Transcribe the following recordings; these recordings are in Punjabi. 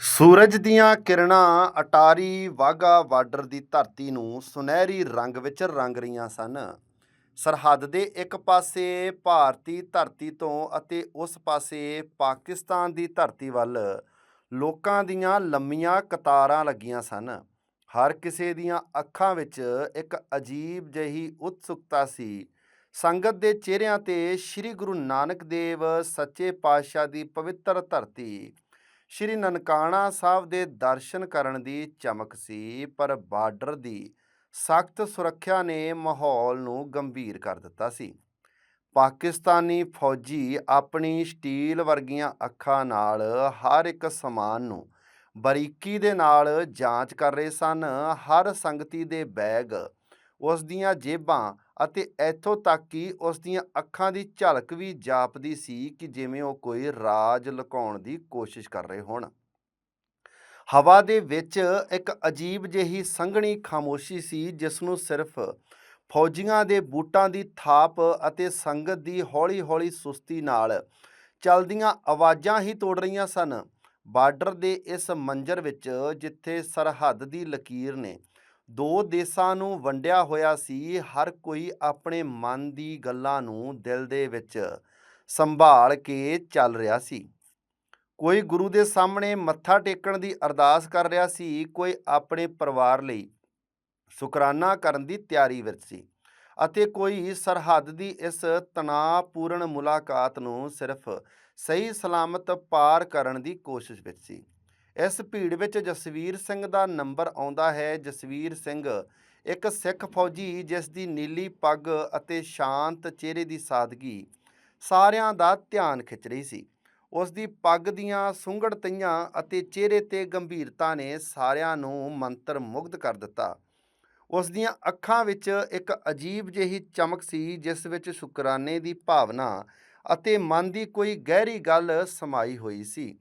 ਸੂਰਜ ਦੀਆਂ ਕਿਰਨਾਂ ਅਟਾਰੀ ਵਾਹਗਾ ਬਾਰਡਰ ਦੀ ਧਰਤੀ ਨੂੰ ਸੁਨਹਿਰੀ ਰੰਗ ਵਿੱਚ ਰੰਗ ਰਹੀਆਂ ਸਨ। ਸਰਹੱਦ ਦੇ ਇੱਕ ਪਾਸੇ ਭਾਰਤੀ ਧਰਤੀ ਤੋਂ ਅਤੇ ਉਸ ਪਾਸੇ ਪਾਕਿਸਤਾਨ ਦੀ ਧਰਤੀ ਵੱਲ ਲੋਕਾਂ ਦੀਆਂ ਲੰਮੀਆਂ ਕਤਾਰਾਂ ਲੱਗੀਆਂ ਸਨ। ਹਰ ਕਿਸੇ ਦੀਆਂ ਅੱਖਾਂ ਵਿੱਚ ਇੱਕ ਅਜੀਬ ਜਿਹੀ ਉਤਸੁਕਤਾ ਸੀ। ਸੰਗਤ ਦੇ ਚਿਹਰਿਆਂ ਤੇ ਸ੍ਰੀ ਗੁਰੂ ਨਾਨਕ ਦੇਵ ਸੱਚੇ ਪਾਤਸ਼ਾਹ ਦੀ ਪਵਿੱਤਰ ਧਰਤੀ ਸ਼੍ਰੀ ਨਨਕਾਣਾ ਸਾਹਿਬ ਦੇ ਦਰਸ਼ਨ ਕਰਨ ਦੀ ਚਮਕ ਸੀ, ਪਰ ਬਾਰਡਰ ਦੀ ਸਖਤ ਸੁਰੱਖਿਆ ਨੇ ਮਾਹੌਲ ਨੂੰ ਗੰਭੀਰ ਕਰ ਦਿੱਤਾ ਸੀ। ਪਾਕਿਸਤਾਨੀ ਫੌਜੀ ਆਪਣੀ ਸਟੀਲ ਵਰਗੀਆਂ ਅੱਖਾਂ ਨਾਲ ਹਰ ਇੱਕ ਸਮਾਨ ਨੂੰ ਬਰੀਕੀ ਦੇ ਨਾਲ ਜਾਂਚ ਕਰ ਰਹੇ ਸਨ। ਹਰ ਸੰਗਤੀ ਦੇ ਬੈਗ ਉਸ ਦੀਆਂ ਜੇਬਾਂ ਅਤੇ ਇੱਥੋਂ ਤੱਕ ਕਿ ਉਸ ਦੀਆਂ ਅੱਖਾਂ ਦੀ ਝਲਕ ਵੀ ਜਾਪਦੀ ਸੀ ਕਿ ਜਿਵੇਂ ਉਹ ਕੋਈ ਰਾਜ ਲੁਕਾਉਣ ਦੀ ਕੋਸ਼ਿਸ਼ ਕਰ ਰਹੇ ਹੋਣ। ਹਵਾ ਦੇ ਵਿੱਚ ਇੱਕ ਅਜੀਬ ਜਿਹੀ ਸੰਘਣੀ ਖਾਮੋਸ਼ੀ ਸੀ, ਜਿਸ ਨੂੰ ਸਿਰਫ ਫੌਜੀਆਂ ਦੇ ਬੂਟਾਂ ਦੀ ਥਾਪ ਅਤੇ ਸੰਗਤ ਦੀ ਹੌਲੀ-ਹੌਲੀ ਸੁਸਤੀ ਨਾਲ ਚਲਦੀਆਂ ਆਵਾਜ਼ਾਂ ਹੀ ਤੋੜ ਰਹੀਆਂ ਸਨ। ਬਾਰਡਰ ਦੇ ਇਸ ਮੰਜ਼ਰ ਵਿੱਚ, ਜਿੱਥੇ ਸਰਹੱਦ ਦੀ ਲਕੀਰ ਨੇ ਦੋ ਦੇਸ਼ਾਂ ਨੂੰ ਵੰਡਿਆ ਹੋਇਆ ਸੀ, ਹਰ ਕੋਈ ਆਪਣੇ ਮਨ ਦੀ ਗੱਲਾਂ ਨੂੰ ਦਿਲ ਦੇ ਵਿੱਚ ਸੰਭਾਲ ਕੇ ਚੱਲ ਰਿਹਾ ਸੀ। ਕੋਈ ਗੁਰੂ ਦੇ ਸਾਹਮਣੇ ਮੱਥਾ ਟੇਕਣ ਦੀ ਅਰਦਾਸ ਕਰ ਰਿਹਾ ਸੀ, ਕੋਈ ਆਪਣੇ ਪਰਿਵਾਰ ਲਈ ਸ਼ੁਕਰਾਨਾ ਕਰਨ ਦੀ ਤਿਆਰੀ ਵਿੱਚ ਸੀ ਅਤੇ ਕੋਈ ਸਰਹੱਦ ਦੀ ਇਸ ਤਣਾਅਪੂਰਨ ਮੁਲਾਕਾਤ ਨੂੰ ਸਿਰਫ ਸਹੀ ਸਲਾਮਤ ਪਾਰ ਕਰਨ ਦੀ ਕੋਸ਼ਿਸ਼ ਵਿੱਚ ਸੀ। ਇਸ ਭੀੜ ਵਿੱਚ ਜਸਵੀਰ ਸਿੰਘ ਦਾ ਨੰਬਰ ਆਉਂਦਾ ਹੈ। ਜਸਵੀਰ ਸਿੰਘ ਇੱਕ ਸਿੱਖ ਫੌਜੀ, ਜਿਸ ਦੀ ਨੀਲੀ ਪੱਗ ਅਤੇ ਸ਼ਾਂਤ ਚਿਹਰੇ ਦੀ ਸਾਦਗੀ ਸਾਰਿਆਂ ਦਾ ਧਿਆਨ ਖਿੱਚ ਰਹੀ ਸੀ। ਉਸ ਦੀ ਪੱਗ ਦੀਆਂ ਸੁੰਗੜ ਤਈਆਂ ਅਤੇ ਚਿਹਰੇ ਤੇ ਗੰਭੀਰਤਾ ਨੇ ਸਾਰਿਆਂ ਨੂੰ ਮੰਤਰ ਮੁਗਧ ਕਰ ਦਿੱਤਾ। ਉਸ ਦੀਆਂ ਅੱਖਾਂ ਵਿੱਚ ਇੱਕ ਅਜੀਬ ਜਿਹੀ ਚਮਕ ਸੀ, ਜਿਸ ਵਿੱਚ ਸ਼ੁਕਰਾਨੇ ਦੀ ਭਾਵਨਾ ਅਤੇ ਮਨ ਦੀ ਕੋਈ ਗਹਿਰੀ ਗੱਲ ਸਮਾਈ ਹੋਈ ਸੀ।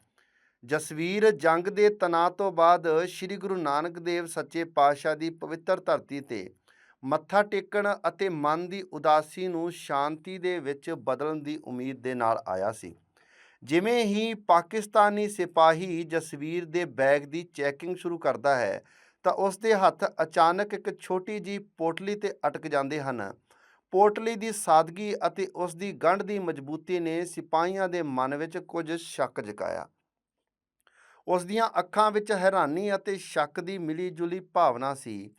ਜਸਵੀਰ ਜੰਗ ਦੇ ਤਣਾਅ ਤੋਂ ਬਾਅਦ ਸ੍ਰੀ ਗੁਰੂ ਨਾਨਕ ਦੇਵ ਸੱਚੇ ਪਾਤਸ਼ਾਹ ਦੀ ਪਵਿੱਤਰ ਧਰਤੀ ਤੇ ਮੱਥਾ ਟੇਕਣ ਅਤੇ ਮਨ ਦੀ ਉਦਾਸੀ ਨੂੰ ਸ਼ਾਂਤੀ ਦੇ ਵਿੱਚ ਬਦਲਣ ਦੀ ਉਮੀਦ ਦੇ ਨਾਲ ਆਇਆ ਸੀ। ਜਿਵੇਂ ਹੀ ਪਾਕਿਸਤਾਨੀ ਸਿਪਾਹੀ ਜਸਵੀਰ ਦੇ ਬੈਗ ਦੀ ਚੈਕਿੰਗ ਸ਼ੁਰੂ ਕਰਦਾ ਹੈ, ਤਾਂ ਉਸ ਦੇ ਹੱਥ ਅਚਾਨਕ ਇੱਕ ਛੋਟੀ ਜੀ ਪੋਟਲੀ ਤੇ ਅਟਕ ਜਾਂਦੇ ਹਨ। ਪੋਟਲੀ ਦੀ ਸਾਦਗੀ ਅਤੇ ਉਸ ਦੀ ਗੰਢ ਦੀ ਮਜ਼ਬੂਤੀ ਨੇ ਸਿਪਾਹੀਆਂ ਦੇ ਮਨ ਵਿੱਚ ਕੁਝ ਸ਼ੱਕ ਜਗਾਇਆ। ਉਸ ਦੀਆਂ ਅੱਖਾਂ ਵਿੱਚ ਹੈਰਾਨੀ ਅਤੇ ਸ਼ੱਕ ਦੀ ਮਿਲੀ-ਜੁਲੀ ਭਾਵਨਾ ਸੀ।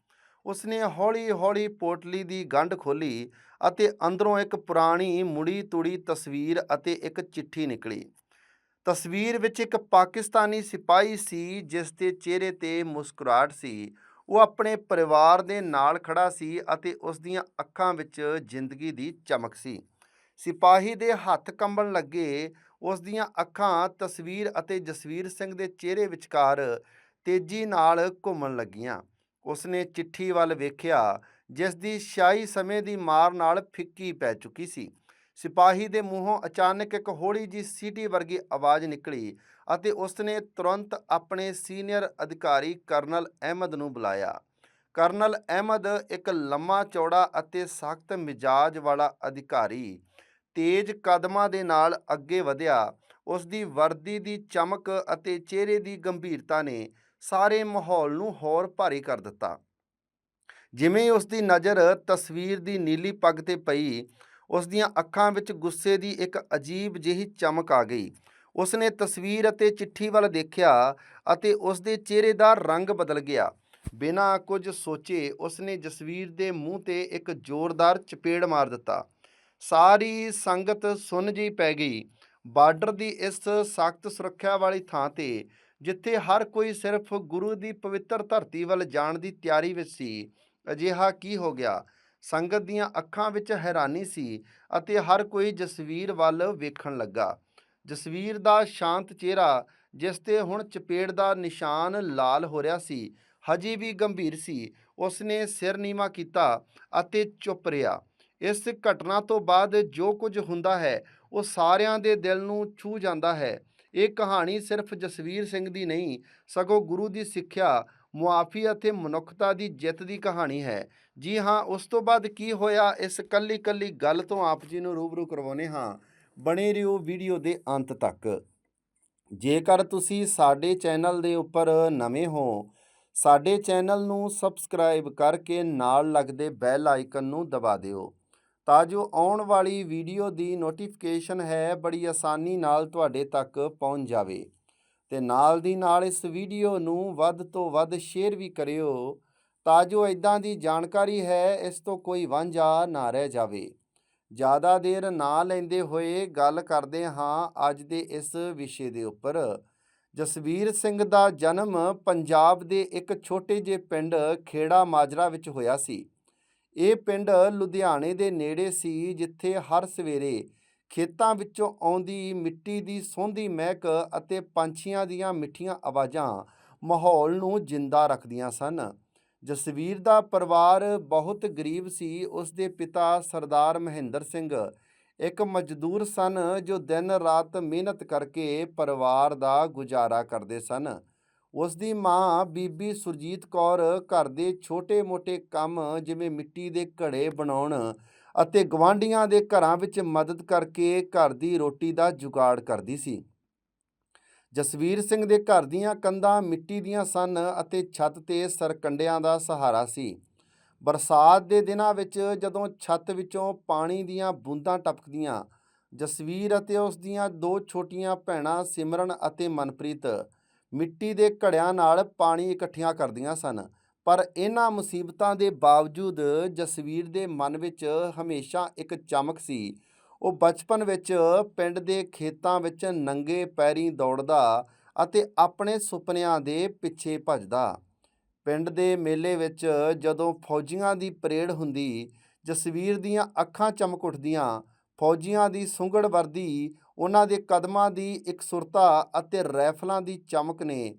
ਉਸਨੇ ਹੌਲੀ-ਹੌਲੀ ਪੋਟਲੀ ਦੀ ਗੰਢ ਖੋਲੀ ਅਤੇ ਅੰਦਰੋਂ ਇੱਕ ਪੁਰਾਣੀ ਮੁੜੀ-ਤੁੜੀ ਤਸਵੀਰ ਅਤੇ ਇੱਕ ਚਿੱਠੀ ਨਿਕਲੀ। ਤਸਵੀਰ ਵਿੱਚ ਇੱਕ ਪਾਕਿਸਤਾਨੀ ਸਿਪਾਹੀ ਸੀ, ਜਿਸ ਦੇ ਚਿਹਰੇ ਤੇ ਮੁਸਕਰਾਹਟ ਸੀ। ਉਹ ਆਪਣੇ ਪਰਿਵਾਰ ਦੇ ਨਾਲ ਖੜਾ ਸੀ ਅਤੇ ਉਸ ਦੀਆਂ ਅੱਖਾਂ ਵਿੱਚ ਜ਼ਿੰਦਗੀ ਦੀ ਚਮਕ ਸੀ। ਸਿਪਾਹੀ ਦੇ ਹੱਥ ਕੰਬਣ ਲੱਗੇ, ਉਸ ਦੀਆਂ ਅੱਖਾਂ ਤਸਵੀਰ ਅਤੇ ਜਸਵੀਰ ਸਿੰਘ ਦੇ ਚਿਹਰੇ ਵਿਚਕਾਰ ਤੇਜ਼ੀ ਨਾਲ ਘੁੰਮਣ ਲੱਗੀਆਂ। ਉਸਨੇ ਚਿੱਠੀ ਵੱਲ ਵੇਖਿਆ, ਜਿਸ ਦੀ ਸ਼ਾਹੀ ਸਮੇਂ ਦੀ ਮਾਰ ਨਾਲ ਫਿੱਕੀ ਪੈ ਚੁੱਕੀ ਸੀ। ਸਿਪਾਹੀ ਦੇ ਮੂੰਹੋਂ ਅਚਾਨਕ ਇੱਕ ਹੌਲੀ ਜੀ ਸੀਟੀ ਵਰਗੀ ਆਵਾਜ਼ ਨਿਕਲੀ ਅਤੇ ਉਸਨੇ ਤੁਰੰਤ ਆਪਣੇ ਸੀਨੀਅਰ ਅਧਿਕਾਰੀ ਕਰਨਲ ਅਹਿਮਦ ਨੂੰ ਬੁਲਾਇਆ। ਕਰਨਲ ਅਹਿਮਦ ਇੱਕ ਲੰਮਾ ਚੌੜਾ ਅਤੇ ਸਖਤ ਮਿਜਾਜ ਵਾਲਾ ਅਧਿਕਾਰੀ ਤੇਜ਼ ਕਦਮਾਂ ਦੇ ਨਾਲ ਅੱਗੇ ਵਧਿਆ। ਉਸ ਦੀ ਵਰਦੀ ਦੀ ਚਮਕ ਅਤੇ ਚਿਹਰੇ ਦੀ ਗੰਭੀਰਤਾ ਨੇ ਸਾਰੇ ਮਾਹੌਲ ਨੂੰ ਹੋਰ ਭਾਰੀ ਕਰ ਦਿੱਤਾ। ਜਿਵੇਂ ਉਸ ਦੀ ਨਜ਼ਰ ਤਸਵੀਰ ਦੀ ਨੀਲੀ ਪੱਗ ਤੇ ਪਈ ਉਸ ਦੀਆਂ ਅੱਖਾਂ ਵਿੱਚ ਗੁੱਸੇ ਦੀ ਇੱਕ ਅਜੀਬ ਜਿਹੀ ਚਮਕ ਆ ਗਈ। ਉਸਨੇ ਤਸਵੀਰ ਅਤੇ ਚਿੱਠੀ ਵੱਲ ਦੇਖਿਆ ਅਤੇ ਉਸ ਦੇ ਚਿਹਰੇ ਦਾ ਰੰਗ ਬਦਲ ਗਿਆ। ਬਿਨਾਂ ਕੁਝ ਸੋਚੇ ਉਸਨੇ ਜਸਵੀਰ ਦੇ ਮੂੰਹ ਤੇ ਇੱਕ ਜ਼ੋਰਦਾਰ ਚਪੇੜ ਮਾਰ ਦਿੱਤਾ। ਸਾਰੀ ਸੰਗਤ ਸੁੰਨ ਜਿਹੀ ਪੈ ਗਈ। ਬਾਰਡਰ ਦੀ ਇਸ ਸਖਤ ਸੁਰੱਖਿਆ ਵਾਲੀ ਥਾਂ ਤੇ, ਜਿੱਥੇ ਹਰ ਕੋਈ ਸਿਰਫ ਗੁਰੂ ਦੀ ਪਵਿੱਤਰ ਧਰਤੀ ਵੱਲ ਜਾਣ ਦੀ ਤਿਆਰੀ ਵਿੱਚ ਸੀ, ਅਜਿਹਾ ਕੀ ਹੋ ਗਿਆ? ਸੰਗਤ ਦੀਆਂ ਅੱਖਾਂ ਵਿੱਚ ਹੈਰਾਨੀ ਸੀ ਅਤੇ ਹਰ ਕੋਈ ਜਸਵੀਰ ਵੱਲ ਵੇਖਣ ਲੱਗਾ। ਜਸਵੀਰ ਦਾ ਸ਼ਾਂਤ ਚਿਹਰਾ, ਜਿਸ ਤੇ ਹੁਣ ਚਪੇੜ ਦਾ ਨਿਸ਼ਾਨ ਲਾਲ ਹੋ ਰਿਹਾ ਸੀ, ਹਜੇ ਵੀ ਗੰਭੀਰ ਸੀ। ਉਸਨੇ ਸਿਰ ਨੀਵਾ ਕੀਤਾ ਅਤੇ ਚੁੱਪ ਰਿਹਾ। ਇਸ ਘਟਨਾ ਤੋਂ ਬਾਅਦ ਜੋ ਕੁਝ ਹੁੰਦਾ ਹੈ, ਉਹ ਸਾਰਿਆਂ ਦੇ ਦਿਲ ਨੂੰ ਛੂ ਜਾਂਦਾ ਹੈ। ਇਹ ਕਹਾਣੀ ਸਿਰਫ ਜਸਵੀਰ ਸਿੰਘ ਦੀ ਨਹੀਂ, ਸਗੋਂ ਗੁਰੂ ਦੀ ਸਿੱਖਿਆ, ਮੁਆਫੀ ਅਤੇ ਮਨੁੱਖਤਾ ਦੀ ਜਿੱਤ ਦੀ ਕਹਾਣੀ ਹੈ। ਜੀ ਹਾਂ, ਉਸ ਤੋਂ ਬਾਅਦ ਕੀ ਹੋਇਆ, ਇਸ ਕੱਲੀ ਕੱਲੀ ਗੱਲ ਤੋਂ ਆਪ ਜੀ ਨੂੰ ਰੂਬਰੂ ਕਰਵਾਉਨੇ ਹਾਂ। ਬਣੇ ਰਹੋ ਵੀਡੀਓ ਦੇ ਅੰਤ ਤੱਕ। ਜੇਕਰ ਤੁਸੀਂ ਸਾਡੇ ਚੈਨਲ ਦੇ ਉੱਪਰ ਨਵੇਂ ਹੋ, ਸਾਡੇ ਚੈਨਲ ਨੂੰ ਸਬਸਕ੍ਰਾਈਬ ਕਰਕੇ ਨਾਲ ਲੱਗਦੇ ਬੈਲ ਆਈਕਨ ਨੂੰ ਦਬਾ ਦਿਓ। ਤਾਂ ਜੋ ਆਉਣ ਵਾਲੀ ਵੀਡੀਓ ਦੀ ਨੋਟੀਫਿਕੇਸ਼ਨ ਹੈ, ਬੜੀ ਆਸਾਨੀ ਨਾਲ ਤੁਹਾਡੇ ਤੱਕ ਪਹੁੰਚ ਜਾਵੇ। ਤੇ ਨਾਲ ਦੀ ਨਾਲ ਇਸ ਵੀਡੀਓ ਨੂੰ ਵੱਧ ਤੋਂ ਵੱਧ ਸ਼ੇਅਰ ਵੀ ਕਰਿਓ, ਤਾਂ ਜੋ ਇਦਾਂ ਦੀ ਜਾਣਕਾਰੀ ਹੈ, ਇਸ ਤੋਂ ਕੋਈ ਵਾਂਝਾ ਨਾ ਰਹਿ ਜਾਵੇ। ਜ਼ਿਆਦਾ ਦੇਰ ਨਾ ਲੈਂਦੇ ਹੋਏ ਗੱਲ ਕਰਦੇ ਹਾਂ ਅੱਜ ਦੇ ਇਸ ਵਿਸ਼ੇ ਦੇ ਉੱਪਰ। ਜਸਵੀਰ ਸਿੰਘ ਦਾ ਜਨਮ ਪੰਜਾਬ ਦੇ ਇੱਕ ਛੋਟੇ ਜਿਹੇ ਪਿੰਡ ਖੇੜਾ ਮਾਜਰਾ ਵਿੱਚ ਹੋਇਆ ਸੀ। ਇਹ ਪਿੰਡ ਲੁਧਿਆਣੇ ਦੇ ਨੇੜੇ ਸੀ, ਜਿੱਥੇ ਹਰ ਸਵੇਰੇ ਖੇਤਾਂ ਵਿੱਚੋਂ ਆਉਂਦੀ ਮਿੱਟੀ ਦੀ ਸੋਂਧੀ ਮਹਿਕ ਅਤੇ ਪੰਛੀਆਂ ਦੀਆਂ ਮਿੱਠੀਆਂ ਆਵਾਜ਼ਾਂ ਮਾਹੌਲ ਨੂੰ ਜਿੰਦਾ ਰੱਖਦੀਆਂ ਸਨ। ਜਸਵੀਰ ਦਾ ਪਰਿਵਾਰ ਬਹੁਤ ਗਰੀਬ ਸੀ, ਉਸ ਦੇ ਪਿਤਾ ਸਰਦਾਰ ਮਹਿੰਦਰ ਸਿੰਘ। ਇੱਕ ਮਜ਼ਦੂਰ ਸਨ, ਜੋ ਦਿਨ ਰਾਤ ਮਿਹਨਤ ਕਰਕੇ ਪਰਿਵਾਰ ਦਾ ਗੁਜ਼ਾਰਾ ਕਰਦੇ ਸਨ। ਉਸ ਦੀ ਮਾਂ ਬੀਬੀ ਸੁਰਜੀਤ ਕੌਰ ਘਰ ਦੇ ਛੋਟੇ-ਮੋਟੇ ਕੰਮ ਜਿਵੇਂ ਮਿੱਟੀ ਦੇ ਘੜੇ ਬਣਾਉਣ ਅਤੇ ਗਵਾਂਢੀਆਂ ਦੇ ਘਰਾਂ ਵਿੱਚ ਮਦਦ ਕਰਕੇ ਘਰ ਦੀ ਰੋਟੀ ਦਾ ਜੁਗਾੜ ਕਰਦੀ ਸੀ। ਜਸਵੀਰ ਸਿੰਘ ਦੇ ਘਰ ਦੀਆਂ ਕੰਧਾਂ ਮਿੱਟੀ ਦੀਆਂ ਸਨ ਅਤੇ ਛੱਤ ਤੇ ਸਰਕੰਡਿਆਂ ਦਾ ਸਹਾਰਾ ਸੀ। ਬਰਸਾਤ ਦੇ ਦਿਨਾਂ ਵਿੱਚ ਜਦੋਂ ਛੱਤ ਵਿੱਚੋਂ ਪਾਣੀ ਦੀਆਂ ਬੂੰਦਾਂ ਟਪਕਦੀਆਂ, ਜਸਵੀਰ ਅਤੇ ਉਸ ਦੀਆਂ ਦੋ ਛੋਟੀਆਂ ਭੈਣਾਂ ਸਿਮਰਨ ਅਤੇ ਮਨਪ੍ਰੀਤ ਮਿੱਟੀ ਦੇ ਘੜਿਆਂ ਨਾਲ ਪਾਣੀ ਇਕੱਠੀਆਂ ਕਰਦੀਆਂ ਸਨ। ਪਰ ਇਹਨਾਂ ਮੁਸੀਬਤਾਂ ਦੇ ਬਾਵਜੂਦ ਜਸਵੀਰ ਦੇ ਮਨ ਵਿੱਚ ਹਮੇਸ਼ਾ ਇੱਕ ਚਮਕ ਸੀ। ਉਹ ਬਚਪਨ ਵਿੱਚ ਪਿੰਡ ਦੇ ਖੇਤਾਂ ਵਿੱਚ ਨੰਗੇ ਪੈਰੀਂ ਦੌੜਦਾ ਅਤੇ ਆਪਣੇ ਸੁਪਨਿਆਂ ਦੇ ਪਿੱਛੇ ਭੱਜਦਾ। ਪਿੰਡ ਦੇ ਮੇਲੇ ਵਿੱਚ ਜਦੋਂ ਫੌਜੀਆਂ ਦੀ ਪਰੇਡ ਹੁੰਦੀ, ਜਸਵੀਰ ਦੀਆਂ ਅੱਖਾਂ ਚਮਕ ਉੱਠਦੀਆਂ। ਫੌਜੀਆਂ ਦੀ ਸੁੰਗੜ ਵਰਦੀ ਉਹਨਾਂ ਦੇ ਕਦਮਾਂ ਦੀ ਇਕਸੁਰਤਾ ਅਤੇ ਰਾਈਫਲਾਂ ਦੀ ਚਮਕ ਨੇ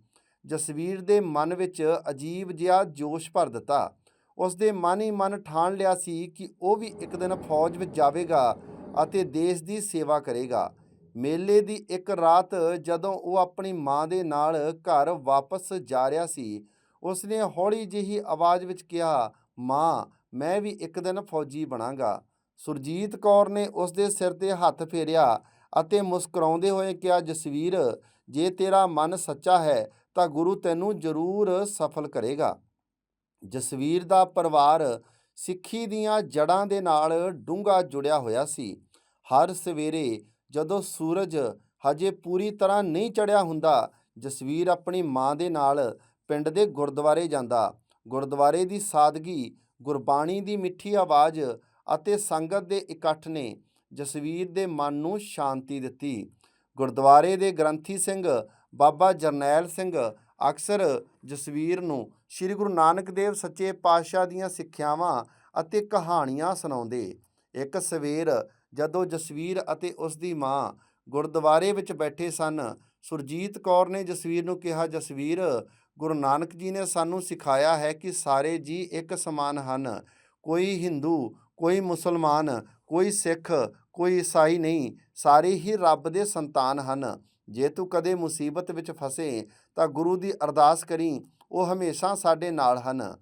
ਜਸਵੀਰ ਦੇ ਮਨ ਵਿੱਚ ਅਜੀਬ ਜਿਹਾ ਜੋਸ਼ ਭਰ ਦਿੱਤਾ। ਉਸ ਦੇ ਮਨ ਹੀ ਮਨ ਠਾਣ ਲਿਆ ਸੀ ਕਿ ਉਹ ਵੀ ਇੱਕ ਦਿਨ ਫੌਜ ਵਿੱਚ ਜਾਵੇਗਾ ਅਤੇ ਦੇਸ਼ ਦੀ ਸੇਵਾ ਕਰੇਗਾ। ਮੇਲੇ ਦੀ ਇੱਕ ਰਾਤ ਜਦੋਂ ਉਹ ਆਪਣੀ ਮਾਂ ਦੇ ਨਾਲ ਘਰ ਵਾਪਸ ਜਾ ਰਿਹਾ ਸੀ ਉਸਨੇ ਹੌਲੀ ਜਿਹੀ ਆਵਾਜ਼ ਵਿੱਚ ਕਿਹਾ, ਮਾਂ, ਮੈਂ ਵੀ ਇੱਕ ਦਿਨ ਫੌਜੀ ਬਣਾਂਗਾ। ਸੁਰਜੀਤ ਕੌਰ ਨੇ ਉਸ ਦੇ ਸਿਰ ਤੇ ਹੱਥ ਫੇਰਿਆ ਅਤੇ ਮੁਸਕਰਾਉਂਦੇ ਹੋਏ ਕਿਹਾ, ਜਸਵੀਰ, ਜੇ ਤੇਰਾ ਮਨ ਸੱਚਾ ਹੈ, ਤਾਂ ਗੁਰੂ ਤੈਨੂੰ ਜ਼ਰੂਰ ਸਫਲ ਕਰੇਗਾ। ਜਸਵੀਰ ਦਾ ਪਰਿਵਾਰ ਸਿੱਖੀ ਦੀਆਂ ਜੜ੍ਹਾਂ ਦੇ ਨਾਲ ਡੂੰਘਾ ਜੁੜਿਆ ਹੋਇਆ ਸੀ। ਹਰ ਸਵੇਰੇ ਜਦੋਂ ਸੂਰਜ ਹਜੇ ਪੂਰੀ ਤਰ੍ਹਾਂ ਨਹੀਂ ਚੜ੍ਹਿਆ ਹੁੰਦਾ, ਜਸਵੀਰ ਆਪਣੀ ਮਾਂ ਦੇ ਨਾਲ ਪਿੰਡ ਦੇ ਗੁਰਦੁਆਰੇ ਜਾਂਦਾ। ਗੁਰਦੁਆਰੇ ਦੀ ਸਾਦਗੀ, ਗੁਰਬਾਣੀ ਦੀ ਮਿੱਠੀ ਆਵਾਜ਼ ਅਤੇ ਸੰਗਤ ਦੇ ਇਕੱਠ ਨੇ ਜਸਵੀਰ ਦੇ ਮਨ ਨੂੰ ਸ਼ਾਂਤੀ ਦਿੱਤੀ। ਗੁਰਦੁਆਰੇ ਦੇ ਗ੍ਰੰਥੀ ਸਿੰਘ ਬਾਬਾ ਜਰਨੈਲ ਸਿੰਘ ਅਕਸਰ ਜਸਵੀਰ ਨੂੰ ਸ੍ਰੀ ਗੁਰੂ ਨਾਨਕ ਦੇਵ ਸੱਚੇ ਪਾਤਸ਼ਾਹ ਦੀਆਂ ਸਿੱਖਿਆਵਾਂ ਅਤੇ ਕਹਾਣੀਆਂ ਸੁਣਾਉਂਦੇ। ਇੱਕ ਸਵੇਰ ਜਦੋਂ ਜਸਵੀਰ ਅਤੇ ਉਸ ਦੀ ਮਾਂ ਗੁਰਦੁਆਰੇ ਵਿੱਚ ਬੈਠੇ ਸਨ, ਸੁਰਜੀਤ ਕੌਰ ਨੇ ਜਸਵੀਰ ਨੂੰ ਕਿਹਾ, ਜਸਵੀਰ, ਗੁਰੂ ਨਾਨਕ ਜੀ ਨੇ ਸਾਨੂੰ ਸਿਖਾਇਆ ਹੈ ਕਿ ਸਾਰੇ ਜੀ ਇੱਕ ਸਮਾਨ ਹਨ। ਕੋਈ ਹਿੰਦੂ ਕੋਈ ਮੁਸਲਮਾਨ, ਕੋਈ ਸਿੱਖ, ਕੋਈ ਈਸਾਈ ਨਹੀਂ, ਸਾਰੇ ਹੀ ਰੱਬ ਦੇ ਸੰਤਾਨ ਹਨ। ਜੇ ਤੂੰ ਕਦੇ ਮੁਸੀਬਤ ਵਿੱਚ ਫਸੇ, ਤਾਂ ਗੁਰੂ ਦੀ ਅਰਦਾਸ ਕਰੀ, ਉਹ ਹਮੇਸ਼ਾ ਸਾਡੇ ਨਾਲ ਹਨ।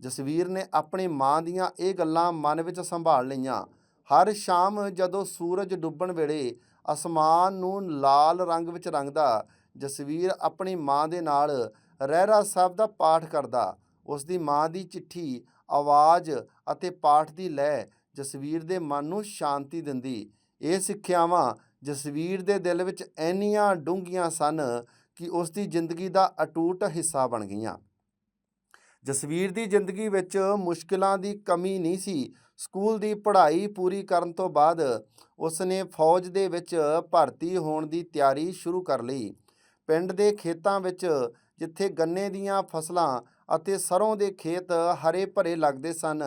ਜਸਵੀਰ ਨੇ ਆਪਣੀ ਮਾਂ ਦੀਆਂ ਇਹ ਗੱਲਾਂ ਮਨ ਵਿੱਚ ਸੰਭਾਲ ਲਈਆਂ। ਹਰ ਸ਼ਾਮ ਜਦੋਂ ਸੂਰਜ ਡੁੱਬਣ ਵੇਲੇ ਅਸਮਾਨ ਨੂੰ ਲਾਲ ਰੰਗ ਵਿੱਚ ਰੰਗਦਾ, ਜਸਵੀਰ ਆਪਣੀ ਮਾਂ ਦੇ ਨਾਲ ਰਹਿਰਾ ਸਾਹਿਬ ਦਾ ਪਾਠ ਕਰਦਾ। ਉਸ ਦੀ ਮਾਂ ਦੀ ਚਿੱਠੀ ਆਵਾਜ਼ ਅਤੇ ਪਾਠ ਦੀ ਲੈਅ ਜਸਵੀਰ ਦੇ ਮਨ ਨੂੰ ਸ਼ਾਂਤੀ ਦਿੰਦੀ। ਇਹ ਸਿੱਖਿਆਵਾਂ ਜਸਵੀਰ ਦੇ ਦਿਲ ਵਿੱਚ ਇੰਨੀਆਂ ਡੂੰਘੀਆਂ ਸਨ ਕਿ ਉਸ ਦੀ ਜ਼ਿੰਦਗੀ ਦਾ ਅਟੂਟ ਹਿੱਸਾ ਬਣ ਗਈਆਂ। ਜਸਵੀਰ ਦੀ ਜ਼ਿੰਦਗੀ ਵਿੱਚ ਮੁਸ਼ਕਿਲਾਂ ਦੀ ਕਮੀ ਨਹੀਂ ਸੀ। ਸਕੂਲ ਦੀ ਪੜ੍ਹਾਈ ਪੂਰੀ ਕਰਨ ਤੋਂ ਬਾਅਦ ਉਸ ਨੇ ਫੌਜ ਦੇ ਵਿੱਚ ਭਰਤੀ ਹੋਣ ਦੀ ਤਿਆਰੀ ਸ਼ੁਰੂ ਕਰ ਲਈ। ਪਿੰਡ ਦੇ ਖੇਤਾਂ ਵਿੱਚ ਜਿੱਥੇ ਗੰਨੇ ਦੀਆਂ ਫਸਲਾਂ ਅਤੇ ਸਰੋਂ ਦੇ ਖੇਤ ਹਰੇ ਭਰੇ ਲੱਗਦੇ ਸਨ।